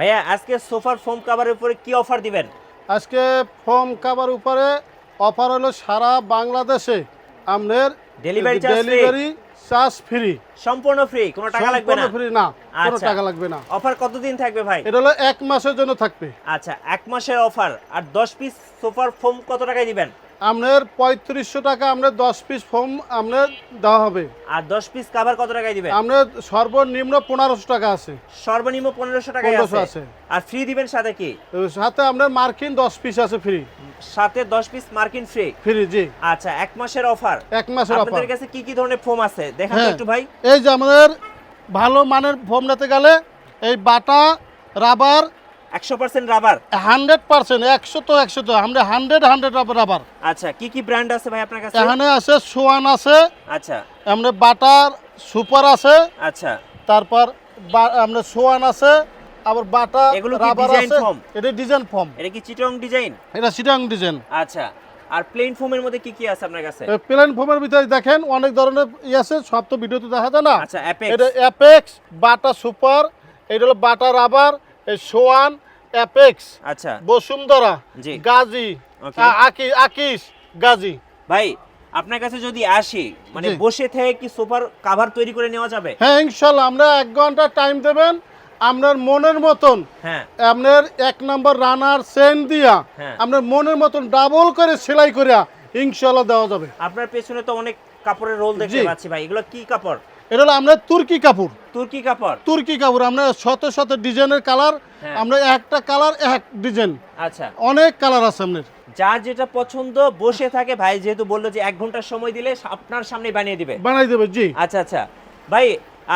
ভাইয়া আজকে সোফার ফোম কাভারের উপরে কি অফার দিবেন? আজকে ফোম কাবার উপরে অফার হলো সারা বাংলাদেশে আপনার ডেলিভারি? ডেলিভারি চার্জ ফ্রি সম্পূর্ণ ফ্রি কোনো টাকা লাগবে না? ফ্রি না। কোনো আচ্ছা। টাকা লাগবে না। অফার কতদিন থাকবে ভাই? এটা হলো এক মাসের জন্য থাকবে। আচ্ছা এক মাসের অফার আর দশ পিস সোফার ফোম কত টাকায় দিবেন? আপনার পঁয়ত্রিশশো টাকা আপনার দশ পিস ফোম আপনার দেওয়া হবে। আর দশ পিস কাভার কত টাকায় দিবেন? আপনার সর্বনিম্ন পনেরোশো টাকা আছে। সর্বনিম্ন পনেরোশো টাকা 1500 আছে। আর ফ্রি দিবেন সাথে কি? সাথে আপনার মার্কিন দশ পিস আছে ফ্রি সাথে দশ পিস মার্কিন ফ্রি ফ্রি জি। আচ্ছা এক মাসের অফার এক মাসের অফার আপনাদের কাছে কি কি ধরনের ফোম আছে? দেখান হ্যাঁ। একটু ভাই। এই যে আমাদের ভালো মানের ফোম নিতে গেলে এই বাটা রাবার একশো পার্সেন্ট রাবার হান্ড্রেড পার্সেন্ট একশো তো একশো তো। আমরা হান্ড্রেড হান্ড্রেড রাবার আচ্ছা কি কি ব্র্যান্ড আছে ভাই আপনার কাছে? এখানে আছে সোয়ান আছে আচ্ছা। আমরা বাটার সুপার আছে আচ্ছা। তারপর আমরা সোয়ান আছে আবার বাটা এগুলো রাবার আছে। এটা ডিজাইন ফর্ম এটা কি চিটং ডিজাইন এটা সিটাং ডিজাইন আচ্ছা। আর প্লেন ফোমের মধ্যে কি কি আছে আপনার কাছে? প্লেন ফোমের ভিতরে দেখেন অনেক ধরনের ই আছে সব তো ভিডিওতে দেখা যায় না। আচ্ছা অ্যাপেক্স এটা অ্যাপেক্স বাটা সুপার এটা হলো বাটা রাবার এই সোয়ান অ্যাপেক্স আচ্ছা। বসুন্ধরা জি। গাজী আকিস গাজী। ভাই আপনার কাছে যদি আসি মানে বসে থেকে কি সোফার কাভার তৈরি করে নেওয়া যাবে? হ্যাঁ ইনশাল্লাহ আমরা এক ঘণ্টা টাইম দেবেন। আপনার মনের মতন হ্যাঁ। আপনার এক নম্বর রানার সেন দিয়া হ্যাঁ। আপনার মনের মতন ডাবল করে সেলাই করিয়া ইনশাল্লাহ দেওয়া যাবে। আপনার পেছনে তো অনেক কাপড়ের রোল দেখতে পাচ্ছি ভাই। এগুলো কি কাপড়? এটা হলো আমরা তুর্কি কাপড়। তুর্কি কাপড়? তুর্কি কাপড় আমরা শত শত ডিজাইনের কালার হ্যাঁ। আমরা একটা কালার এক ডিজাইন। আচ্ছা। অনেক কালার আছে আপনার যার যেটা পছন্দ বসে থাকে। ভাই যেহেতু বলল যে এক ঘণ্টার সময় দিলে আপনার সামনে বানিয়ে দিবে। বানাই দেবে জি। আচ্ছা আচ্ছা। ভাই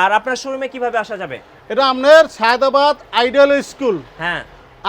আর আপনার শোরুমে কীভাবে আসা যাবে? এটা আপনার সায়দাবাদ আইডিয়াল স্কুল। হ্যাঁ।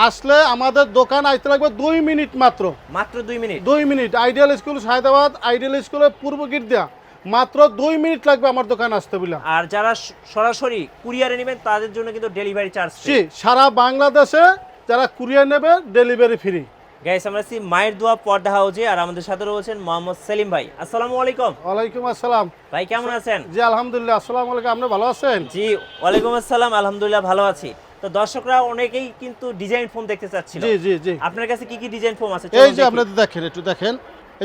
আসলে আমাদের দোকান আসতে লাগবে দুই মিনিট মাত্র। মাত্র দুই মিনিট? দুই minute. Ideal school Saidabad ideal স্কুলের পূর্ব দেওয়া মাত্র দুই মিনিট লাগবে আমার দোকান আসতে বলে আর যারা সরাসরি কুরিয়ারে নেবেন তাদের জন্য কিন্তু ডেলিভারি চার্জ জি সারা বাংলাদেশে যারা কুরিয়ার নেবে ডেলিভারি ফ্রি। গাইস আমরা আছি মায়ের দোয়া পর্দা হাউজে আর আমাদের সাথে রয়েছেন মোহাম্মদ সেলিম ভাই। আসসালামু আলাইকুম। ওয়ালাইকুম আসসালাম। ভাই কেমন আছেন? জি আলহামদুলিল্লাহ আসসালামু আলাইকুম। আপনি ভালো আছেন? জি ওয়ালাইকুম আসসালাম আলহামদুলিল্লাহ ভালো আছি। তো দর্শকরা অনেকেই কিন্তু ডিজাইন ফোন দেখতে চাচ্ছিল। জি জি জি। আপনার কাছে কি কি ডিজাইন ফোন আছে? এই যে দেখি। আপনাদের দেখেন একটু দেখেন।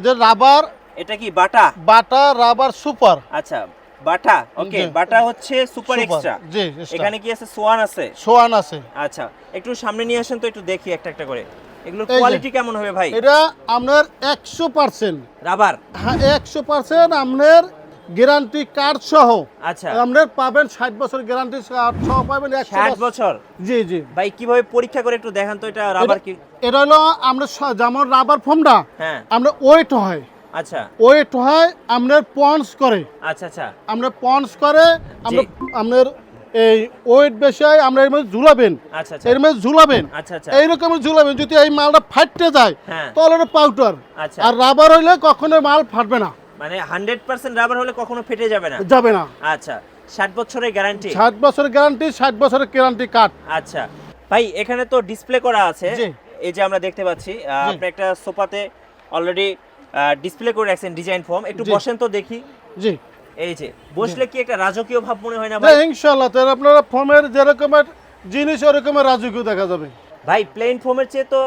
যে রাবার এটা কি বাটা? বাটা রাবার সুপার। আচ্ছা বাটা ওকে বাটা হচ্ছে সুপার এক্সট্রা জি, এখানে কি আছে? সোয়ান আছে? সোয়ান আছে। আচ্ছা একটু সামনে নিয়ে আসেন তো একটু দেখি একটা একটা করে। এগুলোর কোয়ালিটি কেমন হবে ভাই? এটা আপনার একশো পার্সেন্ট রাবার? হ্যাঁ একশো পার্সেন্ট আপনার গ্যারান্টি কার্ড সহ। আচ্ছা। আপনার পাবেন ষাট বছর গ্যারান্টি কার্ড সহ পাবেন একশো ষাট বছর। বছর? জি জি। ভাই কীভাবে পরীক্ষা করে একটু দেখান তো এটা রাবার কি? এটা- এটা হলো আমরা যেমন রাবার ফোমটা হ্যাঁ। আমরা ওয়েট হয়। আচ্ছা। ওয়েট হয় আপনার পন্স করে। আচ্ছা আচ্ছা। আমরা পন্স করে আমরা আপনার এই ওয়েট বেশি হয় আমরা এর মধ্যে ঝুলাবেন। আচ্ছা আচ্ছা। এর মধ্যে ঝুলাবেন। আচ্ছা আচ্ছা। এইরকম ঝুলাবেন যদি এই মালটা ফাটতে যায় হ্যাঁ। তাহলে ওটা পাউডার। আচ্ছা। আর রাবার হইলে কখনো মাল ফাটবে না। মানে হান্ড্রেড পার্সেন্ট রাবার হলে কখনো ফেটে যাবে না? যাবে না। আচ্ছা ষাট বছরের গ্যারান্টি? ষাট বছরের গ্যারান্টি ষাট বছরের গ্যারান্টি কার্ড। আচ্ছা। ভাই এখানে তো ডিসপ্লে করা আছে। এই যে আমরা দেখতে পাচ্ছি আপনি একটা সোফাতে অলরেডি ডিসপ্লে করে রাখছেন ডিজাইন ফর্ম একটু বসেন তো দেখি। জি। এই যে বসলে কি একটা রাজকীয় ভাব মনে হয় না ভাই? ইনশাল্লাহ তাহলে আপনারা ফোমের যেরকমের জিনিস ওরকমের রাজকীয় দেখা যাবে। ভাই প্লেন ফোমের চেয়ে তো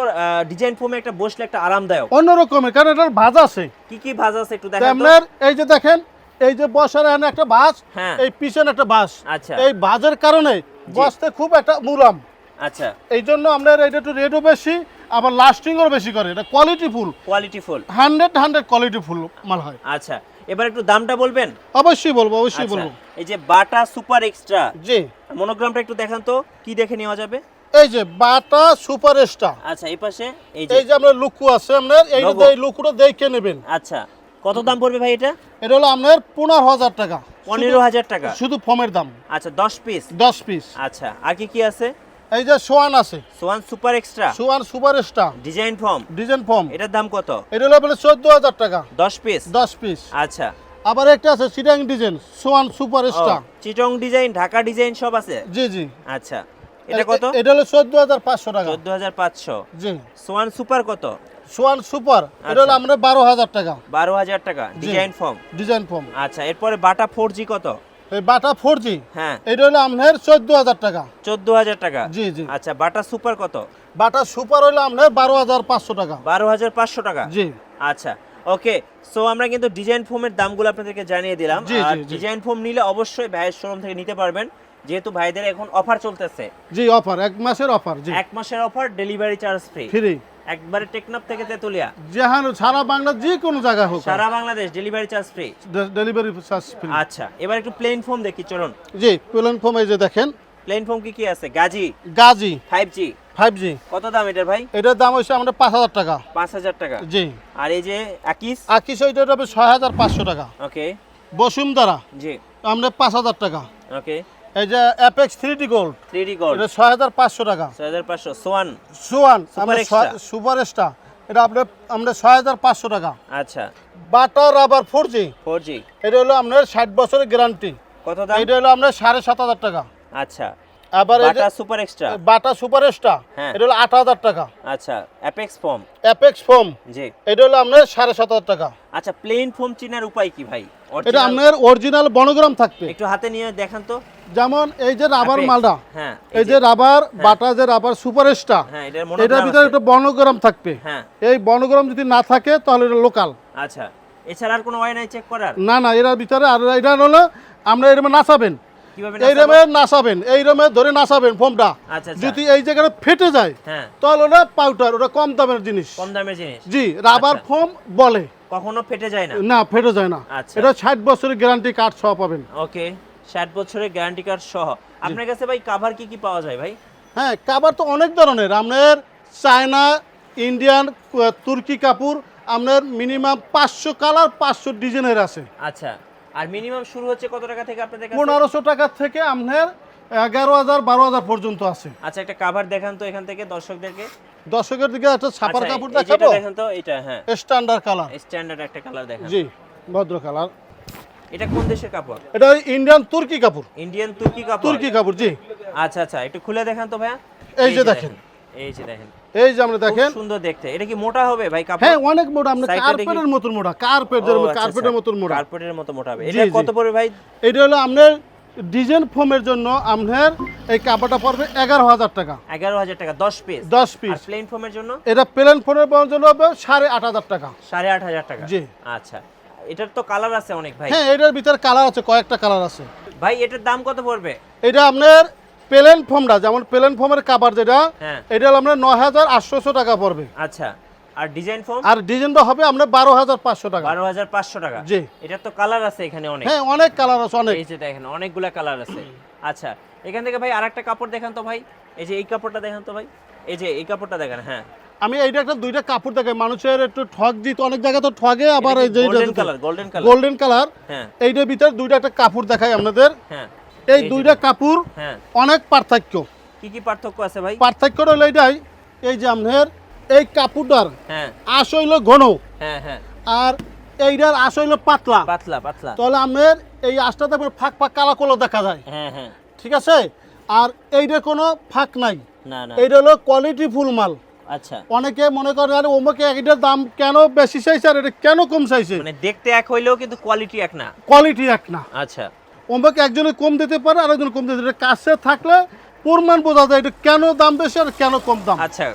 ডিজাইন ফোমে একটা বসলে একটা আরামদায়ক। অন্য রকমের কারণ এটার ভাজ আছে। কি কি ভাজ আছে একটু দেখেন আপনার এই যে দেখেন এই যে বসার এখানে একটা বাস হ্যাঁ। এই পিছনে একটা বাস আচ্ছা। এই বাজের কারণে বসতে খুব একটা মুরাম আচ্ছা। এই জন্য আপনার এটা একটু রেটও বেশি আবার লাস্টিংও বেশি করে। এটা quality full quality full hundred hundred quality full মাল হয়। আচ্ছা এবার একটু দামটা বলবেন? অবশ্যই বলব অবশ্যই আচ্ছা, বলব। এই যে বাটা সুপার এক্সট্রা জি। মনোগ্রামটা একটু দেখান তো কি দেখে নেওয়া যাবে? এই যে বাটা সুপার স্টার আচ্ছা এই পাশে এই যে এই যে আপনার লুকু আছে আপনার এই যে এই লুকুটা দেখে নেবেন। আচ্ছা কত দাম পড়বে ভাই এটা? এটা হলো আপনার পনেরো হাজার টাকা। পনেরো হাজার টাকা। শুধু ফোমের দাম। আচ্ছা দশ পিস দশ পিস আচ্ছা আর কি কি আছে? এই যে সোয়ান আছে। Swan super extra? Swan super star design foam? Design foam. এটার দাম কত? এটা হলো চোদ্দ হাজার টাকা। দশ পিস দশ পিস আচ্ছা। আবার একটা আছে সিটাং ডিজাইন সোয়ান সুপার স্টার চিটং ডিজাইন ঢাকা ডিজাইন সব আছে? জি জি। আচ্ছা। এটা কত? এটা হলো চোদ্দ হাজার পাঁচশো টাকা। চোদ্দ হাজার পাঁচশো। জি। সোয়ান সুপার কত? Swan super. এটা হলো আচ্ছা। আমরা বারো হাজার টাকা। বারো হাজার টাকা। Design foam? Design foam. আচ্ছা এরপরে বাটা ফোর জি কত? বাটা ফোর জি হ্যাঁ। এটা হলো আপনার চোদ্দ হাজার টাকা। চোদ্দ হাজার টাকা? জি জি। আচ্ছা বাটা সুপার কত? বাটা সুপার হলো আপনার বারো হাজার পাঁচশো টাকা। বারো হাজার পাঁচশো টাকা? জি। আচ্ছা ওকে। সো আমরা কিন্তু ডিজাইন ফোমের দামগুলো আপনাদেরকে জানিয়ে দিলাম। আর। ডিজাইন ফোম নিলে অবশ্যই ভাইয়ের শোরুম থেকে নিতে পারবেন। যেহেতু ভাইদের এখন অফার চলতেছে। জি অফার এক মাসের অফার জি। এক মাসের offer delivery charge free free একবারে টেকনাফ থেকে তেতুলিয়া। যেহান সারা বাংলা যে কোনো জায়গায় হোক। সারা Bangladesh delivery charge free delivery charge free আচ্ছা এবার একটু প্লেন ফোম দেখি চলুন। জি প্লেন ফোম এই যে দেখেন। প্লেন ফোম কি কি আছে? Gazi. Gazi. Five G five G কত দাম এটার ভাই? এটার দাম হচ্ছে আমাদের পাঁচ হাজার টাকা। পাঁচ হাজার টাকা। জি। আর এই যে আকিস? আকিস ওইটা হবে ছয় হাজার পাঁচশো টাকা। ওকে বসুন্ধরা। জি। আমরা পাঁচ হাজার টাকা। ওকে এই যে Apex three D gold three D gold এটা ছয় হাজার পাঁচশো টাকা। ছয় হাজার পাঁচশো সোয়ান। সুয়ান সুপার স্টার এটা আপনার আমরা ছয় হাজার পাঁচশো টাকা। আচ্ছা। Bata rubber four G four G এটা হলো আপনার ষাট বছরের গ্যারান্টি কত দাম? এটা হলো আপনার সাড়ে সাত হাজার টাকা। আচ্ছা। আবার Bata super extra Bata super star হ্যাঁ। এটা হলো আট হাজার টাকা। আচ্ছা অ্যাপেক্স ফোম অ্যাপেক্স ফোম জি। এটা হলো আপনার সাড়ে সাত হাজার টাকা। আচ্ছা প্লেন ফোম চিনার উপায় কি ভাই? এটা আপনার অরিজিনাল বনগ্রাম থাকবে। একটু হাতে নিয়ে দেখান তো। যেমন এই যে রাবার মালটা হ্যাঁ এই যে রাবার বাটা যে রাবার হ্যাঁ এটার এটার ভিতরে। একটা বনগ্রাম থাকবে। হ্যাঁ। এই বনগ্রাম যদি না থাকে তাহলে এটা লোকাল আচ্ছা এছাড়া আর কোনো ওয়াই নাই চেক করার? না না এটার ভিতরে আর এটা হলো আমরা এরমে নাচাবেন। এই? রমে নাচাবেন এই রমে ধরে নাচাবেন ফোমটা। আচ্ছা আচ্ছা। যদি এই জায়গাটা ফেটে যায় হ্যাঁ। তাহলে ওটা পাউডার ওটা কম দামের জিনিস। কম দামের জিনিস। জি রাবার আচ্ছা। ফোম বলে। কখনো ফেটে যায় না? না ফেটে যায় না। এটা ষাট বছরের গ্যারান্টি কার্ড সহ পাবেন। ওকে ষাট বছরের গ্যারান্টি কার্ড সহ। আপনার কাছে ভাই কাভার কি কি পাওয়া যায় ভাই? হ্যাঁ কাভার তো অনেক ধরনের। আপনার চায়না ইন্ডিয়ান তুর্কি কাপড় আপনার মিনিমাম পাঁচশো কালার পাঁচশো ডিজাইনের আছে। আচ্ছা আর মিনিমাম শুরু হচ্ছে কত টাকা থেকে আপনাদের কাছে? পনেরোশো টাকা থেকে আপনার এগারো হাজার বারো হাজার পর্যন্ত আছে। আচ্ছা একটা কাভার দেখান তো এখান থেকে দর্শকদেরকে। দর্শকের দিকে একটা ছাপার আচ্ছা, কাপড় এই যেটা দেখাবো? দেখান তো এটা হ্যাঁ। স্ট্যান্ডার্ড কালার স্ট্যান্ডার্ড একটা কালার দেখান। জি ভদ্র কালার এটা কোন দেশের কাপড়? এটা ইন্ডিয়ান তুর্কি কাপড়। ইন্ডিয়ান তুর্কি কাপড়। তুর্কি কাপড় জি। আচ্ছা আচ্ছা একটু খুলে দেখান তো ভাইয়া। এই যে দেখেন। এই যে দেখেন। এই যে আমরা দেখেন। সুন্দর দেখতে। এটা কি মোটা হবে ভাই কাপড়? হ্যাঁ অনেক মোটা। দেখি। কার্পেটের মতন মোটা। কার্পেট আচ্ছা, কার্পেটের আচ্ছা। মতন মোটা। কার্পেটের মতো মোটা হবে। এটা কত পড়বে ভাই? এটা হলো আপনার ডিজাইন ফোমের জন্য আপনার এই কাপড়টা পড়বে এগারো হাজার টাকা। এগারো হাজার টাকা দশ পিস দশ পিস প্লেন ফোমের জন্য? এটা প্লেন ফোনের জন্য হবে সাড়ে আট হাজার টাকা। সাড়ে আট হাজার টাকা। জি। আচ্ছা। এটার তো কালার আছে অনেক ভাই। হ্যাঁ এটার ভিতরে কালার আছে কয়েকটা কালার আছে। ভাই এটার দাম কত পড়বে? এটা আপনার প্লেন ফোমটা যেমন প্লেন ফোমের কাপড় যেটা হ্যাঁ। এটা হলো আপনার নয় হাজার আটশোশো টাকা পড়বে। আচ্ছা আর ডিজাইন ফোম আর ডিজাইনটা হবে আপনার বারো হাজার পাঁচশো টাকা। বারো হাজার পাঁচশো টাকা। জি। এটার তো কালার আছে এখানে অনেক। হ্যাঁ অনেক কালার আছে অনেক। এই যে দেখেন অনেকগুলা কালার আছে। আচ্ছা এখান থেকে ভাই আরেকটা কাপড় দেখান তো ভাই। এই যে এই কাপড়টা দেখান তো ভাই। এই যে এই কাপড়টা দেখেন হ্যাঁ। আমি এইটা একটা দুইটা কাপড় দেখে মানুষের একটু ঠক দিত অনেক জায়গায় তো ঠগে আবার এই যে golden colour golden colour golden colour এইটার ভিতরে দুইটা একটা কাপড় দেখাই আপনাদের। হ্যাঁ। এই দুইটা কাপড় হ্যাঁ। অনেক পার্থক্য। কি কি পার্থক্য আছে ভাই? পার্থক্য হলো এইটাই এই যে আপনার এই কাপড়টার হ্যাঁ। আশ হইল ঘন। হ্যাঁ হ্যাঁ। আর এইটার আশ হইল পাতলা। পাতলা পাতলা। তাহলে আপনার এই আশটাতে ফাঁক ফাঁক কালা কলো দেখা যায়। হ্যাঁ হ্যাঁ। ঠিক আছে? আর এইটার কোনো ফাঁক নাই। না না। এইটা হলো কোয়ালিটি ফুল মাল। আচ্ছা। অনেকে মনে করে আরে ওমকে এইটার দাম কেন বেশি চাইছে আর এটা কেন কম চাইছে? মানে দেখতে এক হইলেও কিন্তু কোয়ালিটি এক না। কোয়ালিটি এক না। আচ্ছা। ওমকে একজনে কম দিতে পারে আর একজন কম দিতে পারে। কাছে থাকলে প্রমাণ বোঝা যায় এটা কেন দাম বেশি আর কেন কম দাম। আচ্ছা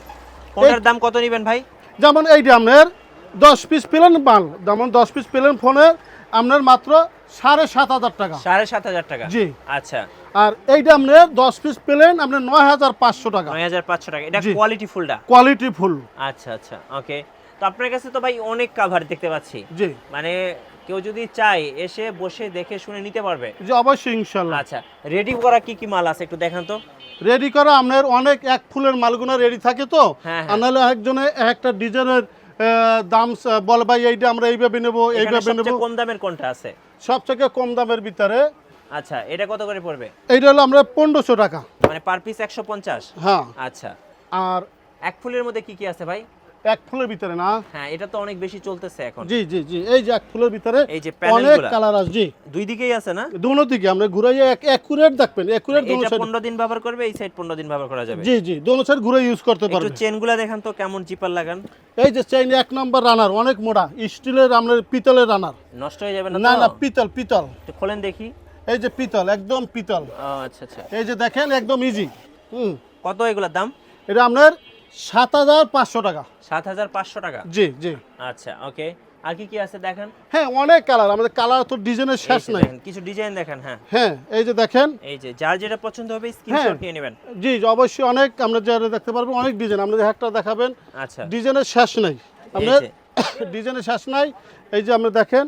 কোনটার দাম কত নেবেন ভাই? যেমন এইটা আপনার দশ পিস প্লেন মাল যেমন দশ পিস প্লেন ফোনের আপনার মাত্র সাড়ে সাত হাজার টাকা। সাড়ে সাত হাজার টাকা। জি। আচ্ছা। আর এইটা আপনার দশ পিস পেলেন আপনার নয় হাজার পাঁচশো টাকা। নয় হাজার পাঁচশো টাকা। এটা। কোয়ালিটি ফুলটা কোয়ালিটি ফুল আচ্ছা আচ্ছা ওকে তো আপনার কাছে তো ভাই অনেক কাভার দেখতে পাচ্ছি। জি। মানে কেউ যদি চায় এসে বসে দেখে শুনে নিতে পারবে। জি অবশ্যই ইনশাল্লাহ আচ্ছা রেডি করা কি কি মাল আছে একটু দেখান তো? রেডি করা আপনার অনেক এক ফুলের মালগুনা রেডি থাকে তো। হ্যাঁ, হ্যাঁ। আর নাহলে একজনে একটা ডিজাইনের দাম বল ভাই এইটা আমরা এইভাবে নেব এইভাবে নেব। কম দামের কোনটা আছে? সবথেকে কম দামের ভিতরে আচ্ছা এটা কত করে পড়বে? এইটা হলো আমরা পনেরোশো টাকা। মানে পার পিস একশো পঞ্চাশ? হ্যাঁ। আচ্ছা। আর এক ফুলের মধ্যে কি কি আছে ভাই? এক ফুলের ভিতরে না? হ্যাঁ এটা তো অনেক বেশি চলতেছে এখন। জি জি জি এই যে এক ফুলের ভিতরে এই যে অনেক কালার আছে জি। দুই দিকেই আছে না? দুনো দিকে আমরা ঘুরাইয়ে এক একুরেট দেখবেন একুরেট দোনো এটা সাইড পনেরো দিন ব্যবহার করবে এই সাইড পনেরো দিন ব্যবহার করা যাবে। জি জি দোনো সাইড ঘুরে ইউজ করতে পারবে। একটু চেনগুলা দেখান তো কেমন চিপার লাগান। এই যে চেইন এক নম্বর রানার অনেক মোটা স্টিলের আপনার পিতলের রানার নষ্ট হয়ে যাবে না না না পিতল পিতল। একটু খোলেন দেখি। এই যে পিতল একদম পিতল। আচ্ছা আচ্ছা। এই যে দেখেন একদম ইজি হুম। কত এগুলোর দাম? এটা আপনার সাত হাজার পাঁচশো টাকা। সাত হাজার পাঁচশো টাকা? জি জি। আচ্ছা ওকে। আর কি কি আছে দেখেন? হ্যাঁ অনেক কালার। আমাদের কালার তো ডিজাইনের শেষ নাই। কিছু ডিজাইন দেখেন হ্যাঁ। হ্যাঁ এই যে দেখেন। এই যে যার যেটা পছন্দ হবে স্ক্রিনশট হ্যাঁ। নিয়ে নেবেন। জি অবশ্যই অনেক আমরা যারা দেখতে পারব অনেক ডিজাইন। আপনাদের একটা দেখাবেন। আচ্ছা। ডিজাইনের শেষ নাই। আপনার ডিজাইনের শেষ নাই। এই যে আপনি দেখেন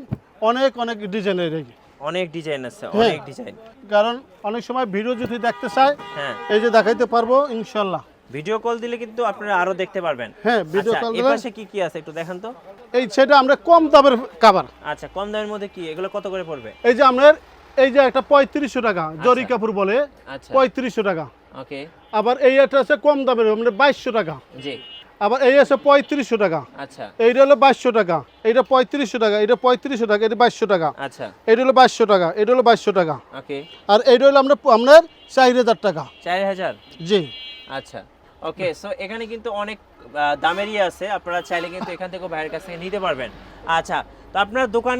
অনেক অনেক ডিজাইনের এই। অনেক ডিজাইন আছে হ্যাঁ। অনেক ডিজাইন কারণ অনেক সময় ভিডিও যদি দেখতে চায় হ্যাঁ। এই যে দেখাইতে পারব ইনশাল্লাহ। ভিডিও কল দিলে কিন্তু আপনারা আরও দেখতে পারবেন। হ্যাঁ ভিডিও আচ্ছা কল দিলে পাশে কি কি আছে একটু দেখান তো। এই সেটা আমরা কম দামের কাবার আচ্ছা কম দামের মধ্যে কি? এগুলো কত করে পড়বে? এই যে আপনার এই যে একটা পঁয়ত্রিশশো টাকা জরি কাপড় বলে আচ্ছা। পঁয়ত্রিশশো টাকা। ওকে আবার এই একটা আছে কম দামের মানে বাইশশো টাকা। জি। আবার এই আছে পঁয়ত্রিশশো টাকা। আচ্ছা। এইটা হলো বাইশশো টাকা। এইটা পঁয়ত্রিশশো টাকা এটা পঁয়ত্রিশশো টাকা এটা বাইশশো টাকা। আচ্ছা। এটা হলো বাইশশো টাকা এটা হলো বাইশশো টাকা। ওকে। আর এইটা হলো আমরা আপনার চার হাজার টাকা। চার হাজার? জি। আচ্ছা। ওকে সো এখানে কিন্তু অনেক দামেরই আছে। আপনারা চাইলে কিন্তু এখান থেকে ভাইয়ের কাছ থেকে নিতে পারবেন। আচ্ছা তো আপনার দোকান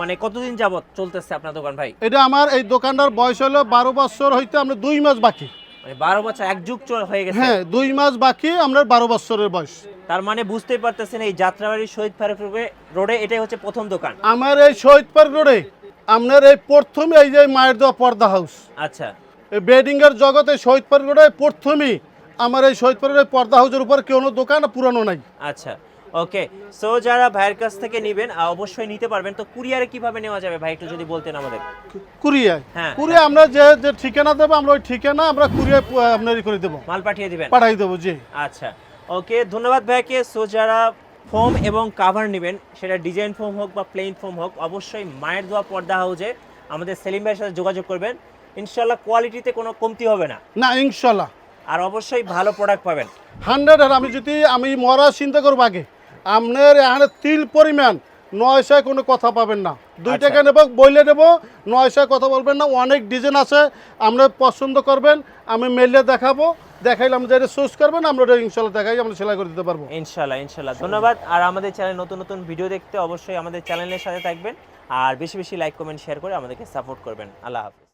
মানে কতদিন যাবত চলতেছে আপনার দোকান ভাই? এটা আমার এই দোকানটার বয়স হলো বারো বছর হইতে আমরা দুই মাস বাকি। মানে বারো বছর এক যুগ চল হয়ে গেছে। হ্যাঁ দুই মাস বাকি আমরা বারো বছরের বয়স। তার মানে বুঝতেই পারতেছেন এই যাত্রাবাড়ি শহীদ ফারুক রোডে রোডে এটাই হচ্ছে প্রথম দোকান। আমার এই শহীদ পার্ক রোডে আপনার এই প্রথমে এই যে মায়ের দেওয়া পর্দা হাউস। আচ্ছা। এই বেডিং এর জগতে শহীদ পার্ক রোডে প্রথমেই আমার এই শহীদ পার্ক পর্দা হাউসের উপর কোনো দোকান পুরানো নাই। আচ্ছা। ওকে সো যারা ভাইয়ের কাছ থেকে নেবেন অবশ্যই নিতে পারবেন। তো কুরিয়ারে কীভাবে নেওয়া যাবে ভাই একটু যদি বলতেন আমাদের? কুরিয়ায় হ্যাঁ, কুরিয়ার আমরা যে যে ঠিকানা দেবো আমরা ওই ঠিকানা আমরা কুরিয়ার আপনার করে দেবো। মাল পাঠিয়ে দিবেন? পাঠিয়ে দেবো জি। আচ্ছা। ওকে ধন্যবাদ ভাইকে। সো যারা ফোম এবং কাভার নেবেন সেটা ডিজাইন ফোম হোক বা প্লেন ফোম হোক অবশ্যই মায়ের দোয়া পর্দা হাউজে আমাদের সেলিম ভাইয়ের সাথে যোগাযোগ করবেন। ইনশাল্লাহ কোয়ালিটিতে কোনো কমতি হবে না। না ইনশাল্লাহ আর অবশ্যই ভালো প্রোডাক্ট পাবেন। হান্ড্রেড আর আমি যদি আমি মরা চিন্তা করব আগে। আপনার এখানে তিল পরিমাণ। নয়শায় কোনো কথা পাবেন না। দুই আচ্ছা। টাকা নেব বইলে নেব নয়শায় কথা বলবেন না। অনেক ডিজাইন আছে আপনি পছন্দ করবেন আমি মেলে দেখাবো দেখাইলে আপনি যেটা চুজ করবেন আমরা ওটা ইনশাল্লাহ দেখাই আমরা সেলাই করে দিতে পারব। ইনশাল্লাহ ইনশাল্লাহ। ধন্যবাদ। আর আমাদের চ্যানেল নতুন নতুন ভিডিও দেখতে অবশ্যই আমাদের চ্যানেলের সাথে থাকবেন। আর বেশি বেশি লাইক কমেন্ট শেয়ার করে আমাদেরকে সাপোর্ট করবেন। আল্লাহ হাফিজ।